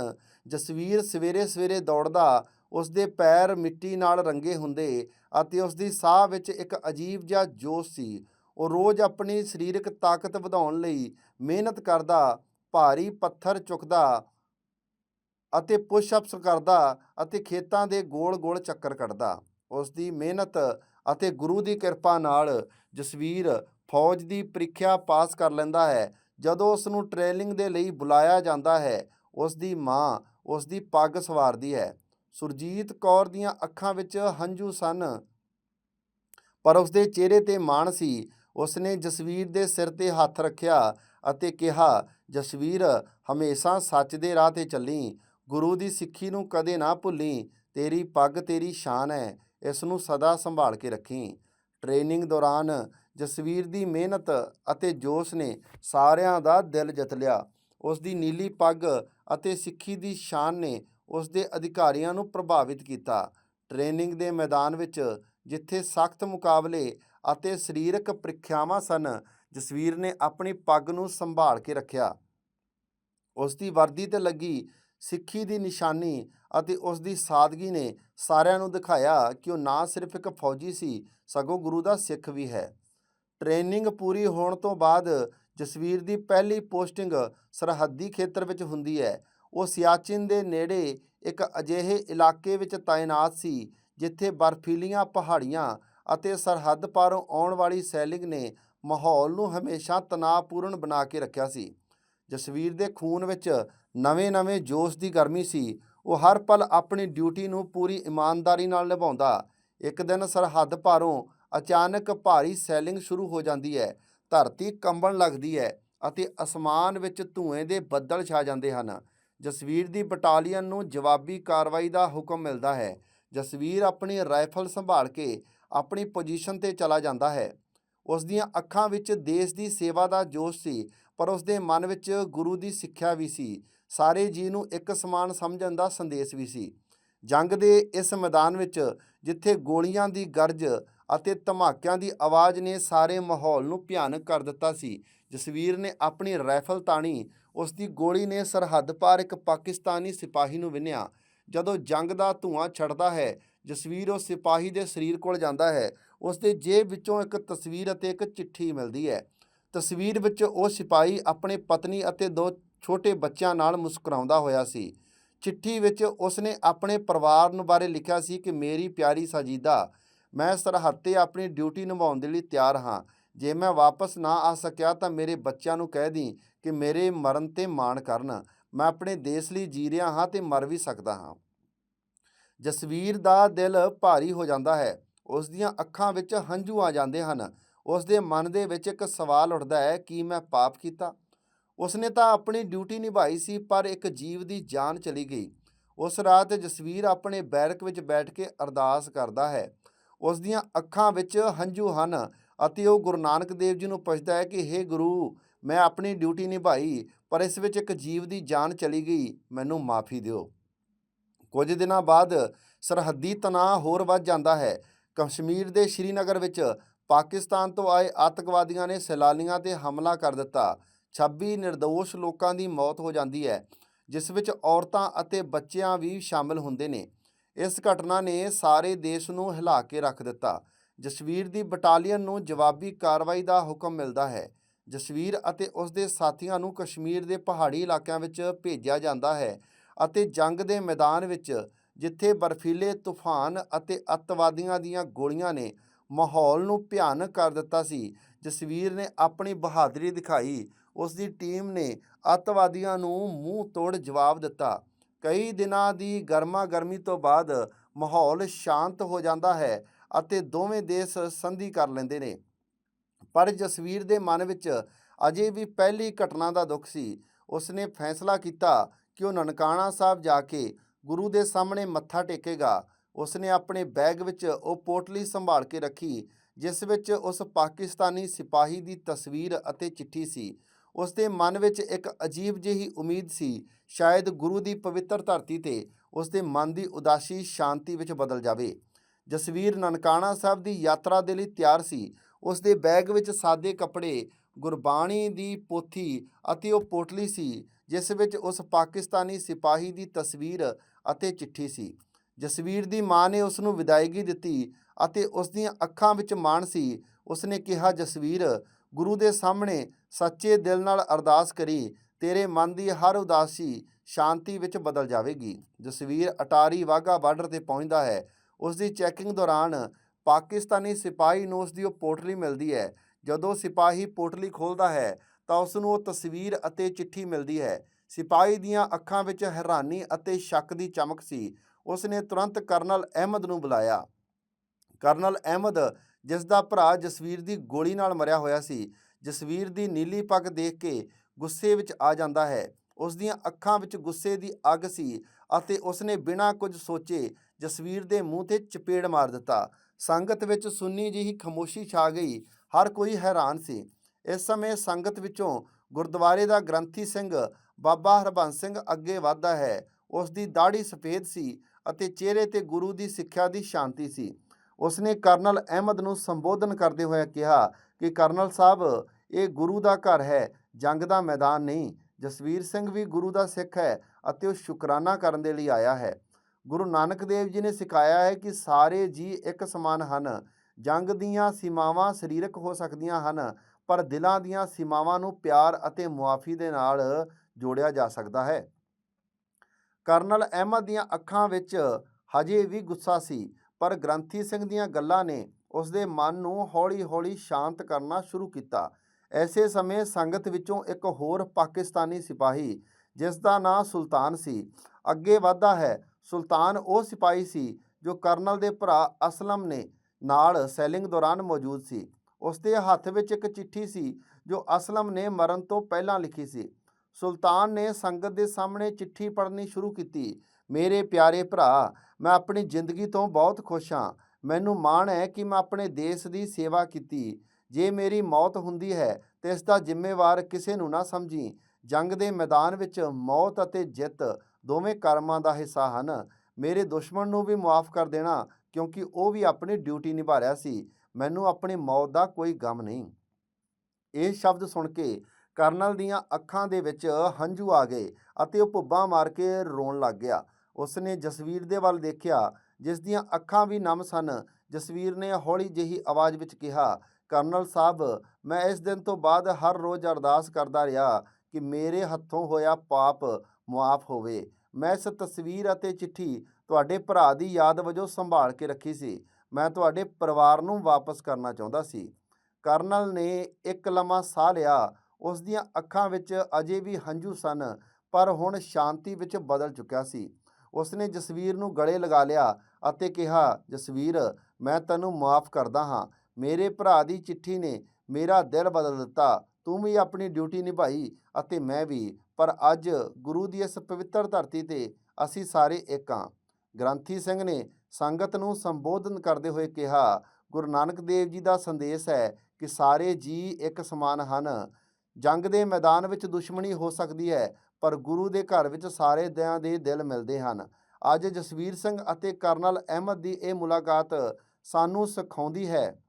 ਜਸਵੀਰ ਸਵੇਰੇ ਸਵੇਰੇ ਦੌੜਦਾ ਉਸ ਦੇ ਪੈਰ ਮਿੱਟੀ ਨਾਲ ਰੰਗੇ ਹੁੰਦੇ ਅਤੇ ਉਸ ਦੀ ਸਾਹ ਵਿੱਚ ਇੱਕ ਅਜੀਬ ਜਿਹਾ ਜੋਸ਼ ਸੀ। ਉਹ ਰੋਜ਼ ਆਪਣੀ ਸਰੀਰਕ ਤਾਕਤ ਵਧਾਉਣ ਲਈ ਮਿਹਨਤ ਕਰਦਾ, ਭਾਰੀ ਪੱਥਰ ਚੁੱਕਦਾ ਅਤੇ ਪੁਸ਼-ਅਪਸ ਕਰਦਾ ਅਤੇ ਖੇਤਾਂ ਦੇ ਗੋਲ-ਗੋਲ ਚੱਕਰ ਕੱਢਦਾ। ਉਸ ਦੀ ਮਿਹਨਤ ਅਤੇ ਗੁਰੂ ਦੀ ਕਿਰਪਾ ਨਾਲ ਜਸਵੀਰ ਫੌਜ ਦੀ ਪ੍ਰੀਖਿਆ ਪਾਸ ਕਰ ਲੈਂਦਾ ਹੈ। ਜਦੋਂ ਉਸ ਨੂੰ ਟ੍ਰੇਨਿੰਗ ਦੇ ਲਈ ਬੁਲਾਇਆ ਜਾਂਦਾ ਹੈ ਉਸ ਦੀ ਮਾਂ ਉਸ ਦੀ ਪੱਗ ਸਵਾਰਦੀ ਹੈ। ਸੁਰਜੀਤ ਕੌਰ ਦੀਆਂ ਅੱਖਾਂ ਵਿੱਚ ਹੰਝੂ ਸਨ, ਪਰ ਉਸਦੇ ਚਿਹਰੇ ਤੇ ਮਾਣ ਸੀ। ਉਸਨੇ ਜਸਵੀਰ ਦੇ ਸਿਰ ਤੇ ਹੱਥ ਰੱਖਿਆ ਅਤੇ ਕਿਹਾ, ਜਸਵੀਰ, ਹਮੇਸ਼ਾ ਸੱਚ ਦੇ ਰਾਹ ਤੇ ਚੱਲੀ। ਗੁਰੂ ਦੀ ਸਿੱਖੀ ਨੂੰ ਕਦੇ ਨਾ ਭੁੱਲੀ। ਤੇਰੀ ਪੱਗ ਤੇਰੀ ਸ਼ਾਨ ਹੈ। ਇਸ ਨੂੰ ਸਦਾ ਸੰਭਾਲ ਕੇ ਰੱਖੀ। ਟ੍ਰੇਨਿੰਗ ਦੌਰਾਨ ਜਸਵੀਰ ਦੀ ਮਿਹਨਤ ਅਤੇ ਜੋਸ਼ ਨੇ ਸਾਰਿਆਂ ਦਾ ਦਿਲ ਜਿੱਤ ਲਿਆ। ਉਸ ਦੀ ਨੀਲੀ ਪੱਗ ਅਤੇ ਸਿੱਖੀ ਦੀ ਸ਼ਾਨ ਨੇ ਉਸ ਦੇ ਅਧਿਕਾਰੀਆਂ ਨੂੰ ਪ੍ਰਭਾਵਿਤ ਕੀਤਾ। ਟ੍ਰੇਨਿੰਗ ਦੇ ਮੈਦਾਨ ਵਿੱਚ, ਜਿੱਥੇ ਸਖਤ ਮੁਕਾਬਲੇ ਅਤੇ ਸਰੀਰਕ ਪ੍ਰੀਖਿਆਵਾਂ ਸਨ, ਜਸਵੀਰ ਨੇ ਆਪਣੀ ਪੱਗ ਨੂੰ ਸੰਭਾਲ ਕੇ ਰੱਖਿਆ। ਉਸ ਦੀ ਵਰਦੀ ਤੇ ਲੱਗੀ ਸਿੱਖੀ ਦੀ ਨਿਸ਼ਾਨੀ ਅਤੇ ਉਸ ਦੀ ਸਾਦਗੀ ਨੇ ਸਾਰਿਆਂ ਨੂੰ ਦਿਖਾਇਆ ਕਿ ਉਹ ਨਾ ਸਿਰਫ ਇੱਕ ਫੌਜੀ ਸੀ, ਸਗੋਂ ਗੁਰੂ ਦਾ ਸਿੱਖ ਵੀ ਹੈ। ਟ੍ਰੇਨਿੰਗ ਪੂਰੀ ਹੋਣ ਤੋਂ ਬਾਅਦ ਜਸਵੀਰ ਦੀ ਪਹਿਲੀ ਪੋਸਟਿੰਗ ਸਰਹੱਦੀ ਖੇਤਰ ਵਿੱਚ ਹੁੰਦੀ ਹੈ। ਉਹ ਸਿਆਚਿਨ ਦੇ ਨੇੜੇ ਇੱਕ ਅਜਿਹੇ ਇਲਾਕੇ ਵਿੱਚ ਤਾਇਨਾਤ ਸੀ, ਜਿੱਥੇ ਬਰਫੀਲੀਆਂ ਪਹਾੜੀਆਂ ਅਤੇ ਸਰਹੱਦ ਪਾਰੋਂ ਆਉਣ ਵਾਲੀ ਸੈਲਿੰਗ ਨੇ ਮਾਹੌਲ ਨੂੰ ਹਮੇਸ਼ਾ ਤਣਾਅਪੂਰਨ ਬਣਾ ਕੇ ਰੱਖਿਆ ਸੀ। ਜਸਵੀਰ ਦੇ ਖੂਨ ਵਿੱਚ ਨਵੇਂ-ਨਵੇਂ ਜੋਸ਼ ਦੀ ਗਰਮੀ ਸੀ। ਉਹ ਹਰ ਪਲ ਆਪਣੀ ਡਿਊਟੀ ਨੂੰ ਪੂਰੀ ਇਮਾਨਦਾਰੀ ਨਾਲ ਨਿਭਾਉਂਦਾ। ਇੱਕ ਦਿਨ ਸਰਹੱਦ ਪਾਰੋਂ ਅਚਾਨਕ ਭਾਰੀ ਸੈਲਿੰਗ ਸ਼ੁਰੂ ਹੋ ਜਾਂਦੀ ਹੈ, ਧਰਤੀ ਕੰਬਣ ਲੱਗਦੀ ਹੈ ਅਤੇ ਅਸਮਾਨ ਵਿੱਚ ਧੂਏ ਦੇ ਬੱਦਲ ਛਾ ਜਾਂਦੇ ਹਨ। ਜਸਵੀਰ ਦੀ ਬਟਾਲੀਅਨ ਨੂੰ ਜਵਾਬੀ ਕਾਰਵਾਈ ਦਾ ਹੁਕਮ ਮਿਲਦਾ ਹੈ। ਜਸਵੀਰ ਆਪਣੀ ਰਾਈਫਲ ਸੰਭਾਲ ਕੇ ਆਪਣੀ ਪੋਜੀਸ਼ਨ ਤੇ ਚਲਾ ਜਾਂਦਾ ਹੈ। ਉਸ ਦੀਆਂ ਅੱਖਾਂ ਵਿੱਚ ਦੇਸ਼ ਦੀ ਸੇਵਾ ਦਾ ਜੋਸ਼ ਸੀ, ਪਰ ਉਸ ਦੇ ਮਨ ਵਿੱਚ ਗੁਰੂ ਦੀ ਸਿੱਖਿਆ ਵੀ ਸੀ। ਸਾਰੇ ਜੀ ਨੂੰ ਇੱਕ ਸਮਾਨ ਸਮਝਣ ਦਾ ਸੰਦੇਸ਼ ਵੀ ਸੀ। ਜੰਗ ਦੇ ਇਸ ਮੈਦਾਨ ਵਿੱਚ, ਜਿੱਥੇ ਗੋਲੀਆਂ ਦੀ ਗਰਜ ਅਤੇ ਧਮਾਕਿਆਂ ਦੀ ਆਵਾਜ਼ ਨੇ ਸਾਰੇ ਮਾਹੌਲ ਨੂੰ ਭਿਆਨਕ ਕਰ ਦਿੱਤਾ ਸੀ। ਜਸਵੀਰ ਨੇ ਆਪਣੀ ਰਾਈਫਲ ਤਾਣੀ, ਉਸ ਦੀ ਗੋਲੀ ਨੇ ਸਰਹੱਦ ਪਾਰ ਇੱਕ ਪਾਕਿਸਤਾਨੀ ਸਿਪਾਹੀ ਨੂੰ ਵਿੰਨਿਆ ਜਦੋਂ ਜੰਗ ਦਾ ਧੂਆਂ ਛੱਡਦਾ ਹੈ, ਜਸਵੀਰ ਉਸ ਸਿਪਾਹੀ ਦੇ ਸਰੀਰ ਕੋਲ ਜਾਂਦਾ ਹੈ। ਉਸ ਦੇ ਜੇਬ ਵਿੱਚੋਂ ਇੱਕ ਤਸਵੀਰ ਅਤੇ ਇੱਕ ਚਿੱਠੀ ਮਿਲਦੀ ਹੈ। ਤਸਵੀਰ ਵਿੱਚ ਉਹ ਸਿਪਾਹੀ ਆਪਣੇ ਪਤਨੀ ਅਤੇ ਦੋ ਛੋਟੇ ਬੱਚਿਆਂ ਨਾਲ ਮੁਸਕਰਾਉਂਦਾ ਹੋਇਆ ਸੀ। ਚਿੱਠੀ ਵਿੱਚ ਉਸਨੇ ਆਪਣੇ ਪਰਿਵਾਰ ਨੂੰ ਬਾਰੇ ਲਿਖਿਆ ਸੀ ਕਿ, ਮੇਰੀ ਪਿਆਰੀ ਸਾਜੀਦਾ ਮੈਂ ਸਰਹੱਦ ਤੇ ਆਪਣੀ ਡਿਊਟੀ ਨਿਭਾਉਣ ਦੇ ਲਈ ਤਿਆਰ ਹਾਂ। ਜੇ ਮੈਂ ਵਾਪਸ ਨਾ ਆ ਸਕਿਆ ਤਾਂ ਮੇਰੇ ਬੱਚਿਆਂ ਨੂੰ ਕਹਿ ਦੀ ਕਿ ਮੇਰੇ ਮਰਨ ਤੇ ਮਾਣ ਕਰਨ। ਮੈਂ ਆਪਣੇ ਦੇਸ਼ ਲਈ ਜੀ ਰਿਹਾ ਹਾਂ ਤੇ ਮਰ ਵੀ ਸਕਦਾ ਹਾਂ। ਜਸਵੀਰ ਦਾ ਦਿਲ ਭਾਰੀ ਹੋ ਜਾਂਦਾ ਹੈ। ਉਸ ਦੀਆਂ ਅੱਖਾਂ ਵਿੱਚ ਹੰਝੂ ਆ ਜਾਂਦੇ ਹਨ। ਉਸ ਦੇ ਮਨ ਦੇ ਵਿੱਚ ਇੱਕ ਸਵਾਲ ਉੱਠਦਾ ਹੈ, ਕਿ ਮੈਂ ਪਾਪ ਕੀਤਾ? ਉਸਨੇ ਤਾਂ ਆਪਣੀ ਡਿਊਟੀ ਨਿਭਾਈ ਸੀ, ਪਰ ਇੱਕ ਜੀਵ ਦੀ ਜਾਨ ਚਲੀ ਗਈ। ਉਸ ਰਾਤ ਜਸਵੀਰ ਆਪਣੇ ਬੈਰਕ ਵਿੱਚ ਬੈਠ ਕੇ ਅਰਦਾਸ ਕਰਦਾ ਹੈ। ਉਸ ਦੀਆਂ ਅੱਖਾਂ ਵਿੱਚ ਹੰਝੂ ਹਨ ਅਤੇ ਉਹ ਗੁਰੂ ਨਾਨਕ ਦੇਵ ਜੀ ਨੂੰ ਪੁੱਛਦਾ ਹੈ ਕਿ हे ਗੁਰੂ, ਮੈਂ ਆਪਣੀ ਡਿਊਟੀ ਨਿਭਾਈ, ਪਰ ਇਸ ਵਿੱਚ ਇੱਕ ਜੀਵ ਦੀ ਜਾਨ ਚਲੀ ਗਈ, ਮੈਨੂੰ ਮਾਫੀ ਦਿਓ। ਕੁਝ ਦਿਨਾਂ ਬਾਅਦ ਸਰਹੱਦੀ ਤਣਾਅ ਹੋਰ ਵੱਧ ਜਾਂਦਾ ਹੈ। ਕਸ਼ਮੀਰ ਦੇ ਸ਼੍ਰੀਨਗਰ ਵਿੱਚ ਪਾਕਿਸਤਾਨ ਤੋਂ ਆਏ ਆਤੰਕਵਾਦੀਆਂ ਨੇ ਸੈਲਾਨੀਆਂ ਤੇ ਹਮਲਾ ਕਰ ਦਿੱਤਾ। 26 ਨਿਰਦੋਸ਼ ਲੋਕਾਂ ਦੀ ਮੌਤ ਹੋ ਜਾਂਦੀ ਹੈ, ਜਿਸ ਵਿੱਚ ਔਰਤਾਂ ਅਤੇ ਬੱਚਿਆਂ ਵੀ ਸ਼ਾਮਲ ਹੁੰਦੇ ਨੇ। ਇਸ ਘਟਨਾ ਨੇ ਸਾਰੇ ਦੇਸ਼ ਨੂੰ ਹਿਲਾ ਕੇ ਰੱਖ ਦਿੱਤਾ। ਜਸਵੀਰ ਦੀ ਬਟਾਲੀਅਨ ਨੂੰ ਜਵਾਬੀ ਕਾਰਵਾਈ ਦਾ ਹੁਕਮ ਮਿਲਦਾ ਹੈ। ਜਸਵੀਰ ਅਤੇ ਉਸ ਦੇ ਸਾਥੀਆਂ ਨੂੰ ਕਸ਼ਮੀਰ ਦੇ ਪਹਾੜੀ ਇਲਾਕਿਆਂ ਵਿੱਚ ਭੇਜਿਆ ਜਾਂਦਾ ਹੈ ਅਤੇ ਜੰਗ ਦੇ ਮੈਦਾਨ ਵਿੱਚ, ਜਿੱਥੇ ਬਰਫੀਲੇ ਤੂਫਾਨ ਅਤੇ ਅੱਤਵਾਦੀਆਂ ਦੀਆਂ ਗੋਲੀਆਂ ਨੇ ਮਾਹੌਲ ਨੂੰ ਭਿਆਨਕ ਕਰ ਦਿੱਤਾ ਸੀ, ਜਸਵੀਰ ਨੇ ਆਪਣੀ ਬਹਾਦਰੀ ਦਿਖਾਈ। ਉਸ ਦੀ ਟੀਮ ਨੇ ਅੱਤਵਾਦੀਆਂ ਨੂੰ ਮੂੰਹ ਤੋੜ ਜਵਾਬ ਦਿੱਤਾ। ਕਈ ਦਿਨਾਂ ਦੀ ਗਰਮਾ ਗਰਮੀ ਤੋਂ ਬਾਅਦ ਮਾਹੌਲ ਸ਼ਾਂਤ ਹੋ ਜਾਂਦਾ ਹੈ ਅਤੇ ਦੋਵੇਂ ਦੇਸ਼ ਸੰਧੀ ਕਰ ਲੈਂਦੇ ਨੇ। ਪਰ ਜਸਵੀਰ ਦੇ ਮਨ ਵਿੱਚ ਅਜੇ ਵੀ ਪਹਿਲੀ ਘਟਨਾ ਦਾ ਦੁੱਖ ਸੀ। ਉਸਨੇ ਫੈਸਲਾ ਕੀਤਾ ਕਿ ਉਹ ਨਨਕਾਣਾ ਸਾਹਿਬ ਜਾ ਕੇ ਗੁਰੂ ਦੇ ਸਾਹਮਣੇ ਮੱਥਾ ਟੇਕੇਗਾ। ਉਸਨੇ ਆਪਣੇ ਬੈਗ ਵਿੱਚ ਉਹ ਪੋਟਲੀ ਸੰਭਾਲ ਕੇ ਰੱਖੀ, ਜਿਸ ਵਿੱਚ ਉਸ ਪਾਕਿਸਤਾਨੀ ਸਿਪਾਹੀ ਦੀ ਤਸਵੀਰ ਅਤੇ ਚਿੱਠੀ ਸੀ। ਉਸ ਦੇ ਮਨ ਵਿੱਚ ਇੱਕ ਅਜੀਬ ਜਿਹੀ ਉਮੀਦ ਸੀ। ਸ਼ਾਇਦ ਗੁਰੂ ਦੀ ਪਵਿੱਤਰ ਧਰਤੀ ਤੇ ਉਸ ਦੇ ਮਨ ਦੀ ਉਦਾਸੀ, ਸ਼ਾਂਤੀ ਵਿੱਚ ਬਦਲ ਜਾਵੇ। ਜਸਵੀਰ ਨਨਕਾਣਾ ਸਾਹਿਬ ਦੀ ਯਾਤਰਾ ਦੇ ਲਈ ਤਿਆਰ ਸੀ। ਉਸ ਦੇ ਬੈਗ ਵਿੱਚ ਸਾਦੇ ਕੱਪੜੇ, ਗੁਰਬਾਣੀ ਦੀ ਪੋਥੀ ਅਤੇ ਉਹ ਪੋਟਲੀ ਸੀ, ਜਿਸ ਵਿੱਚ ਉਸ ਪਾਕਿਸਤਾਨੀ ਸਿਪਾਹੀ ਦੀ ਤਸਵੀਰ ਅਤੇ ਚਿੱਠੀ ਸੀ। ਜਸਵੀਰ ਦੀ ਮਾਂ ਨੇ ਉਸ ਨੂੰ ਵਿਦਾਇਗੀ ਦਿੱਤੀ ਅਤੇ ਉਸ ਦੀਆਂ ਅੱਖਾਂ ਵਿੱਚ ਮਾਣ ਸੀ। ਉਸਨੇ ਕਿਹਾ, ਜਸਵੀਰ ਗੁਰੂ ਦੇ ਸਾਹਮਣੇ ਸੱਚੇ ਦਿਲ ਨਾਲ ਅਰਦਾਸ ਕਰੀ, ਤੇਰੇ ਮਨ ਦੀ ਹਰ ਉਦਾਸੀ ਸ਼ਾਂਤੀ ਵਿੱਚ ਬਦਲ ਜਾਵੇਗੀ। ਜਸਵੀਰ ਅਟਾਰੀ ਵਾਹਗਾ ਬਾਰਡਰ ਤੇ ਪਹੁੰਚਦਾ ਹੈ। ਉਸ ਦੀ ਚੈਕਿੰਗ ਦੌਰਾਨ ਪਾਕਿਸਤਾਨੀ ਸਿਪਾਹੀ ਨੂੰ ਉਸ ਦੀ ਉਹ ਪੋਟਲੀ ਮਿਲਦੀ ਹੈ। ਜਦੋਂ ਸਿਪਾਹੀ ਪੋਟਲੀ ਖੋਲਦਾ ਹੈ, ਤਾਂ ਉਸ ਨੂੰ ਉਹ ਤਸਵੀਰ ਅਤੇ ਚਿੱਠੀ ਮਿਲਦੀ ਹੈ। ਸਿਪਾਹੀ ਦੀਆਂ ਅੱਖਾਂ ਵਿੱਚ ਹੈਰਾਨੀ ਅਤੇ ਸ਼ੱਕ ਦੀ ਚਮਕ ਸੀ। ਉਸ ਨੇ ਤੁਰੰਤ ਕਰਨਲ ਅਹਿਮਦ ਨੂੰ ਬੁਲਾਇਆ। ਕਰਨਲ ਅਹਿਮਦ ਜਿਸ ਦਾ ਭਰਾ ਜਸਵੀਰ ਦੀ ਗੋਲੀ ਨਾਲ ਮਰਿਆ ਹੋਇਆ ਸੀ। ਜਸਵੀਰ ਦੀ ਨੀਲੀ ਪੱਗ ਦੇਖ ਕੇ ਗੁੱਸੇ ਵਿੱਚ ਆ ਜਾਂਦਾ ਹੈ। ਉਸ ਦੀਆਂ ਅੱਖਾਂ ਵਿੱਚ ਗੁੱਸੇ ਦੀ ਅੱਗ ਸੀ ਅਤੇ ਉਸਨੇ ਬਿਨਾਂ ਕੁਝ ਸੋਚੇ ਜਸਵੀਰ ਦੇ ਮੂੰਹ ਤੇ ਚਪੇੜ ਮਾਰ ਦਿੱਤਾ। ਸੰਗਤ ਵਿੱਚ ਸੁੰਨੀ ਜਿਹੀ ਖਮੋਸ਼ੀ ਛਾ ਗਈ। ਹਰ ਕੋਈ ਹੈਰਾਨ ਸੀ। ਇਸ ਸਮੇਂ ਸੰਗਤ ਵਿੱਚੋਂ ਗੁਰਦੁਆਰੇ ਦਾ ਗ੍ਰੰਥੀ ਸਿੰਘ ਬਾਬਾ ਹਰਬੰਸ ਸਿੰਘ ਅੱਗੇ ਵਧਦਾ ਹੈ। ਉਸ ਦੀ ਦਾੜੀ ਸਫੇਦ ਸੀ ਅਤੇ ਚਿਹਰੇ ਤੇ ਗੁਰੂ ਦੀ ਸਿੱਖਿਆ ਦੀ ਸ਼ਾਂਤੀ ਸੀ। ਉਸਨੇ ਕਰਨਲ ਅਹਿਮਦ ਨੂੰ ਸੰਬੋਧਨ ਕਰਦੇ ਹੋਏ ਕਿਹਾ ਕਿ ਕਰਨਲ ਸਾਹਿਬ, ਇਹ ਗੁਰੂ ਦਾ ਘਰ ਹੈ, ਜੰਗ ਦਾ ਮੈਦਾਨ ਨਹੀਂ, ਜਸਵੀਰ ਸਿੰਘ ਵੀ ਗੁਰੂ ਦਾ ਸਿੱਖ ਹੈ ਅਤੇ ਉਹ ਸ਼ੁਕਰਾਨਾ ਕਰਨ ਦੇ ਲਈ ਆਇਆ ਹੈ। ਗੁਰੂ ਨਾਨਕ ਦੇਵ ਜੀ ਨੇ ਸਿਖਾਇਆ ਹੈ ਕਿ ਸਾਰੇ ਜੀ ਇੱਕ ਸਮਾਨ ਹਨ, ਜੰਗ ਦੀਆਂ ਸੀਮਾਵਾਂ ਸਰੀਰਕ ਹੋ ਸਕਦੀਆਂ ਹਨ, ਪਰ ਦਿਲਾਂ ਦੀਆਂ ਸੀਮਾਵਾਂ ਨੂੰ ਪਿਆਰ ਅਤੇ ਮੁਆਫੀ ਦੇ ਨਾਲ ਜੋੜਿਆ ਜਾ ਸਕਦਾ ਹੈ। ਕਰਨਲ ਅਹਿਮਦ ਦੀਆਂ ਅੱਖਾਂ ਵਿੱਚ ਹਜੇ ਵੀ ਗੁੱਸਾ ਸੀ ਪਰ ਗ੍ਰੰਥੀ ਸਿੰਘ ਦੀਆਂ ਗੱਲਾਂ ਨੇ ਉਸ ਦੇ ਮਨ ਨੂੰ ਹੌਲੀ-ਹੌਲੀ ਸ਼ਾਂਤ ਕਰਨਾ ਸ਼ੁਰੂ ਕੀਤਾ। ਐਸੇ ਸਮੇਂ ਸੰਗਤ ਵਿੱਚੋਂ ਇੱਕ ਹੋਰ ਪਾਕਿਸਤਾਨੀ ਸਿਪਾਹੀ, ਜਿਸ ਦਾ ਨਾਂ ਸੁਲਤਾਨ ਸੀ, ਅੱਗੇ ਵਧਦਾ ਹੈ। ਸੁਲਤਾਨ ਉਹ ਸਿਪਾਹੀ ਸੀ ਜੋ ਕਰਨਲ ਦੇ ਭਰਾ ਅਸਲਮ ਨੇ ਨਾਲ ਸੈਲਿੰਗ ਦੌਰਾਨ ਮੌਜੂਦ ਸੀ। ਉਸ ਦੇ ਹੱਥ ਵਿੱਚ ਇੱਕ ਚਿੱਠੀ ਸੀ ਜੋ ਅਸਲਮ ਨੇ ਮਰਨ ਤੋਂ ਪਹਿਲਾਂ ਲਿਖੀ ਸੀ। ਸੁਲਤਾਨ ਨੇ ਸੰਗਤ ਦੇ ਸਾਹਮਣੇ ਚਿੱਠੀ ਪੜ੍ਹਨੀ ਸ਼ੁਰੂ ਕੀਤੀ ਮੇਰੇ ਪਿਆਰੇ ਭਰਾ, ਮੈਂ ਆਪਣੀ ਜ਼ਿੰਦਗੀ ਤੋਂ ਬਹੁਤ ਖੁਸ਼ ਹਾਂ। ਮੈਨੂੰ ਮਾਣ ਹੈ ਕਿ ਮੈਂ ਆਪਣੇ ਦੇਸ਼ ਦੀ ਸੇਵਾ ਕੀਤੀ। ਜੇ ਮੇਰੀ ਮੌਤ ਹੁੰਦੀ ਹੈ, ਤੇ ਇਸ ਦਾ ਜ਼ਿੰਮੇਵਾਰ ਕਿਸੇ ਨੂੰ ਨਾ ਸਮਝੀ। ਜੰਗ ਦੇ ਮੈਦਾਨ ਵਿੱਚ ਮੌਤ ਅਤੇ ਜਿੱਤ ਦੋਵੇਂ ਕਰਮਾਂ ਦਾ ਹਿੱਸਾ ਹਨ। ਮੇਰੇ ਦੁਸ਼ਮਣ ਨੂੰ ਵੀ ਮਾਫ ਕਰ ਦੇਣਾ, ਕਿਉਂਕਿ ਉਹ ਵੀ ਆਪਣੀ ਡਿਊਟੀ ਨਿਭਾ ਰਿਹਾ ਸੀ। ਮੈਨੂੰ ਆਪਣੀ ਮੌਤ ਦਾ ਕੋਈ ਗਮ ਨਹੀਂ। ਇਹ ਸ਼ਬਦ ਸੁਣ ਕੇ ਕਰਨਲ ਦੀਆਂ ਅੱਖਾਂ ਦੇ ਵਿੱਚ ਹੰਝੂ ਆ ਗਏ ਅਤੇ ਉਹ ਭੁੱਬਾਂ ਮਾਰ ਕੇ ਰੋਣ ਲੱਗ ਗਿਆ। ਉਸਨੇ ਜਸਵੀਰ ਦੇ ਵੱਲ ਦੇਖਿਆ, ਜਿਸ ਦੀਆਂ ਅੱਖਾਂ ਵੀ ਨਮ ਸਨ। ਜਸਵੀਰ ਨੇ ਹੌਲੀ ਜਿਹੀ ਆਵਾਜ਼ ਵਿੱਚ ਕਿਹਾ, ਕਰਨਲ ਸਾਹਿਬ, ਮੈਂ ਇਸ ਦਿਨ ਤੋਂ ਬਾਅਦ ਹਰ ਰੋਜ਼ ਅਰਦਾਸ ਕਰਦਾ ਰਿਹਾ ਕਿ ਮੇਰੇ ਹੱਥੋਂ ਹੋਇਆ ਪਾਪ ਮੁਆਫ ਹੋਵੇ। ਮੈਂ ਇਸ ਤਸਵੀਰ ਅਤੇ ਚਿੱਠੀ ਤੁਹਾਡੇ ਭਰਾ ਦੀ ਯਾਦ ਵਜੋਂ ਸੰਭਾਲ ਕੇ ਰੱਖੀ ਸੀ। ਮੈਂ ਤੁਹਾਡੇ ਪਰਿਵਾਰ ਨੂੰ ਵਾਪਸ ਕਰਨਾ ਚਾਹੁੰਦਾ ਸੀ। ਕਰਨਲ ਨੇ ਇੱਕ ਲੰਮਾ ਸਾਹ ਲਿਆ। ਉਸ ਦੀਆਂ ਅੱਖਾਂ ਵਿੱਚ ਅਜੇ ਵੀ ਹੰਝੂ ਸਨ, ਪਰ ਹੁਣ ਸ਼ਾਂਤੀ ਵਿੱਚ ਬਦਲ ਚੁੱਕਿਆ ਸੀ। ਉਸਨੇ ਜਸਵੀਰ ਨੂੰ ਗਲੇ ਲਗਾ ਲਿਆ ਅਤੇ ਕਿਹਾ, ਜਸਵੀਰ, ਮੈਂ ਤੈਨੂੰ ਮਾਫ ਕਰਦਾ ਹਾਂ। ਮੇਰੇ ਭਰਾ ਦੀ ਚਿੱਠੀ ਨੇ ਮੇਰਾ ਦਿਲ ਬਦਲ ਦਿੱਤਾ। ਤੂੰ ਵੀ ਆਪਣੀ ਡਿਊਟੀ ਨਿਭਾਈ ਅਤੇ ਮੈਂ ਵੀ। ਪਰ ਅੱਜ ਗੁਰੂ ਦੀ ਇਸ ਪਵਿੱਤਰ ਧਰਤੀ ਤੇ ਅਸੀਂ ਸਾਰੇ ਇੱਕ ਹਾਂ। ਗ੍ਰੰਥੀ ਸਿੰਘ ਨੇ ਸੰਗਤ ਨੂੰ ਸੰਬੋਧਨ ਕਰਦੇ ਹੋਏ ਕਿਹਾ, ਗੁਰੂ ਨਾਨਕ ਦੇਵ ਜੀ ਦਾ ਸੰਦੇਸ਼ ਹੈ ਕਿ ਸਾਰੇ ਜੀ ਇੱਕ ਸਮਾਨ ਹਨ। ਜੰਗ ਦੇ ਮੈਦਾਨ ਵਿੱਚ ਦੁਸ਼ਮਣੀ ਹੋ ਸਕਦੀ ਹੈ ਪਰ ਗੁਰੂ ਦੇ ਘਰ ਵਿੱਚ ਸਾਰੇ ਦਿਆਂ ਦੇ ਦਿਲ ਮਿਲਦੇ ਹਨ। ਅੱਜ ਜਸਵੀਰ ਸਿੰਘ ਅਤੇ ਕਰਨਲ ਅਹਿਮਦ ਦੀ ਇਹ ਮੁਲਾਕਾਤ ਸਾਨੂੰ ਸਿਖਾਉਂਦੀ ਹੈ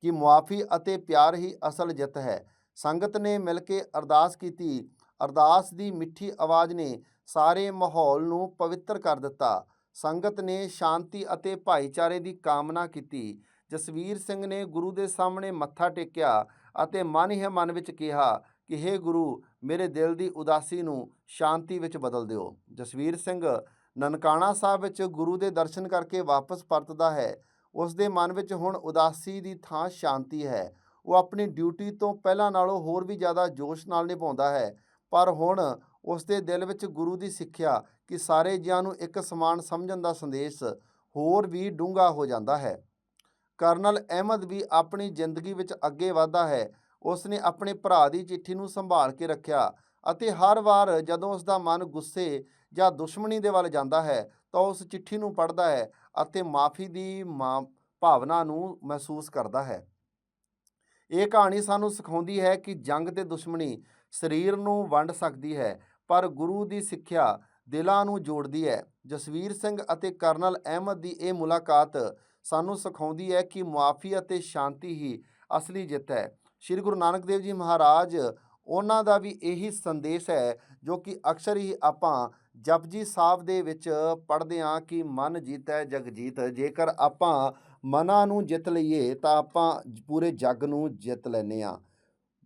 ਕਿ ਮੁਆਫੀ ਅਤੇ ਪਿਆਰ ਹੀ ਅਸਲ ਜਿੱਤ ਹੈ। ਸੰਗਤ ਨੇ ਮਿਲ ਕੇ ਅਰਦਾਸ ਕੀਤੀ। ਅਰਦਾਸ ਦੀ ਮਿੱਠੀ ਆਵਾਜ਼ ਨੇ ਸਾਰੇ ਮਾਹੌਲ ਨੂੰ ਪਵਿੱਤਰ ਕਰ ਦਿੱਤਾ। ਸੰਗਤ ਨੇ ਸ਼ਾਂਤੀ ਅਤੇ ਭਾਈਚਾਰੇ ਦੀ ਕਾਮਨਾ ਕੀਤੀ। ਜਸਵੀਰ ਸਿੰਘ ਨੇ ਗੁਰੂ ਦੇ ਸਾਹਮਣੇ ਮੱਥਾ ਟੇਕਿਆ ਅਤੇ ਮਨ ਹੀ ਮਨ ਵਿੱਚ ਕਿਹਾ ਕਿ हे ਗੁਰੂ, ਮੇਰੇ ਦਿਲ ਦੀ ਉਦਾਸੀ ਨੂੰ ਸ਼ਾਂਤੀ ਵਿੱਚ ਬਦਲ ਦਿਓ। ਜਸਵੀਰ ਸਿੰਘ ਨਨਕਾਣਾ ਸਾਹਿਬ ਵਿੱਚ ਗੁਰੂ ਦੇ ਦਰਸ਼ਨ ਕਰਕੇ ਵਾਪਸ ਪਰਤਦਾ ਹੈ। ਉਸ ਦੇ ਮਨ ਵਿੱਚ ਹੁਣ ਉਦਾਸੀ ਦੀ ਥਾਂ ਸ਼ਾਂਤੀ ਹੈ। ਉਹ ਆਪਣੀ ਡਿਊਟੀ ਤੋਂ ਪਹਿਲਾਂ ਨਾਲੋਂ ਹੋਰ ਵੀ ਜ਼ਿਆਦਾ ਜੋਸ਼ ਨਾਲ ਨਿਭਾਉਂਦਾ ਹੈ। ਪਰ ਹੁਣ ਉਸ ਦੇ ਦਿਲ ਵਿੱਚ ਗੁਰੂ ਦੀ ਸਿੱਖਿਆ ਕਿ ਸਾਰੇ ਜੀਆਂ ਨੂੰ ਇੱਕ ਸਮਾਨ ਸਮਝਣ ਦਾ ਸੰਦੇਸ਼ ਹੋਰ ਵੀ ਡੂੰਘਾ ਹੋ ਜਾਂਦਾ ਹੈ। ਕਰਨਲ ਅਹਿਮਦ ਵੀ ਆਪਣੀ ਜ਼ਿੰਦਗੀ ਵਿੱਚ ਅੱਗੇ ਵਧਦਾ ਹੈ। ਉਸ ਨੇ ਆਪਣੇ ਭਰਾ ਦੀ ਚਿੱਠੀ ਨੂੰ ਸੰਭਾਲ ਕੇ ਰੱਖਿਆ ਅਤੇ ਹਰ ਵਾਰ ਜਦੋਂ ਉਸ ਦਾ ਮਨ ਗੁੱਸੇ ਜਾਂ ਦੁਸ਼ਮਣੀ ਦੇ ਵੱਲ ਜਾਂਦਾ ਹੈ, ਤਾਂ ਉਸ ਚਿੱਠੀ ਨੂੰ ਪੜ੍ਹਦਾ ਹੈ ਅਤੇ ਮਾਫੀ ਦੀ ਮਾ- ਭਾਵਨਾ ਨੂੰ ਮਹਿਸੂਸ ਕਰਦਾ ਹੈ। ਇਹ ਕਹਾਣੀ ਸਾਨੂੰ ਸਿਖਾਉਂਦੀ ਹੈ ਕਿ ਜੰਗ ਤੇ ਦੁਸ਼ਮਣੀ ਸਰੀਰ ਨੂੰ ਵੰਡ ਸਕਦੀ ਹੈ, ਪਰ ਗੁਰੂ ਦੀ ਸਿੱਖਿਆ ਦਿਲਾਂ ਨੂੰ ਜੋੜਦੀ ਹੈ। ਜਸਵੀਰ ਸਿੰਘ ਅਤੇ ਕਰਨਲ ਅਹਿਮਦ ਦੀ ਇਹ ਮੁਲਾਕਾਤ ਸਾਨੂੰ ਸਿਖਾਉਂਦੀ ਹੈ ਕਿ ਮੁਆਫੀ ਅਤੇ ਸ਼ਾਂਤੀ ਹੀ ਅਸਲੀ ਜਿੱਤ ਹੈ। ਸ੍ਰੀ ਗੁਰੂ ਨਾਨਕ ਦੇਵ ਜੀ ਮਹਾਰਾਜ, ਉਹਨਾਂ ਦਾ ਵੀ ਇਹੀ ਸੰਦੇਸ਼ ਹੈ, ਜੋ ਕਿ ਅਕਸਰ ਹੀ ਆਪਾਂ ਜਪਜੀ ਸਾਹਿਬ ਦੇ ਵਿੱਚ ਪੜ੍ਹਦੇ ਹਾਂ ਕਿ ਮਨ ਜੀਤੈ, ਜਗ ਜੀਤ। ਜੇਕਰ ਆਪਾਂ ਮਨਾਂ ਨੂੰ ਜਿੱਤ ਲਈਏ, ਤਾਂ ਆਪਾਂ ਪੂਰੇ ਜੱਗ ਨੂੰ ਜਿੱਤ ਲੈਨੇ ਆ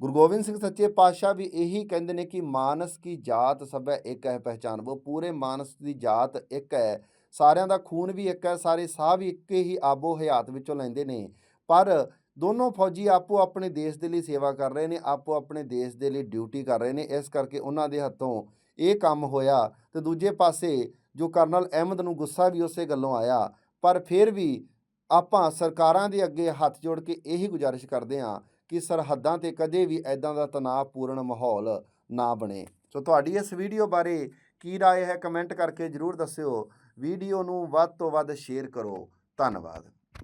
ਗੁਰੂ ਗੋਬਿੰਦ ਸਿੰਘ ਸੱਚੇ ਪਾਤਸ਼ਾਹ ਵੀ ਇਹੀ ਕਹਿੰਦੇ ਨੇ ਕਿ ਮਾਨਸ ਕੀ ਜਾਤ ਸਭੈ ਇੱਕ ਹੈ ਪਹਿਚਾਨ। ਉਹ ਪੂਰੇ ਮਾਨਸ ਦੀ ਜਾਤ ਇੱਕ ਹੈ। ਸਾਰਿਆਂ ਦਾ ਖੂਨ ਵੀ ਇੱਕ ਹੈ, ਸਾਰੇ ਸਾਹ ਵੀ ਇੱਕ ਹੀ ਆਬੋ ਹਯਾਤ ਵਿੱਚੋਂ ਲੈਂਦੇ ਨੇ। ਪਰ ਦੋਨੋਂ ਫੌਜੀ ਆਪੋ ਆਪਣੇ ਦੇਸ਼ ਦੇ ਲਈ ਸੇਵਾ ਕਰ ਰਹੇ ਨੇ, ਆਪੋ ਆਪਣੇ ਦੇਸ਼ ਦੇ ਲਈ ਡਿਊਟੀ ਕਰ ਰਹੇ ਨੇ, ਇਸ ਕਰਕੇ ਉਹਨਾਂ ਦੇ ਹੱਥੋਂ ਇਹ ਕੰਮ ਹੋਇਆ। ਤੇ ਦੂਜੇ ਪਾਸੇ ਜੋ ਕਰਨਲ ਅਹਿਮਦ ਨੂੰ ਗੁੱਸਾ ਵੀ ਉਸੇ ਗੱਲੋਂ ਆਇਆ, ਪਰ ਫਿਰ ਵੀ ਆਪਾਂ ਸਰਕਾਰਾਂ ਦੇ ਅੱਗੇ ਹੱਥ ਜੋੜ ਕੇ ਇਹੀ ਗੁਜ਼ਾਰਿਸ਼ ਕਰਦੇ ਹਾਂ ਕਿ ਸਰਹੱਦਾਂ ਤੇ ਕਦੇ ਵੀ ਐਦਾਂ ਦਾ ਤਣਾਅਪੂਰਨ ਮਾਹੌਲ ਨਾ ਬਣੇ। ਸੋ ਤੁਹਾਡੀ ਇਸ ਵੀਡੀਓ ਬਾਰੇ ਕੀ رائے ਹੈ ਕਮੈਂਟ ਕਰਕੇ ਜਰੂਰ ਦੱਸਿਓ। ਵੀਡੀਓ ਨੂੰ ਵੱਧ ਤੋਂ ਵੱਧ ਸ਼ੇਅਰ ਕਰੋ। ਧੰਨਵਾਦ।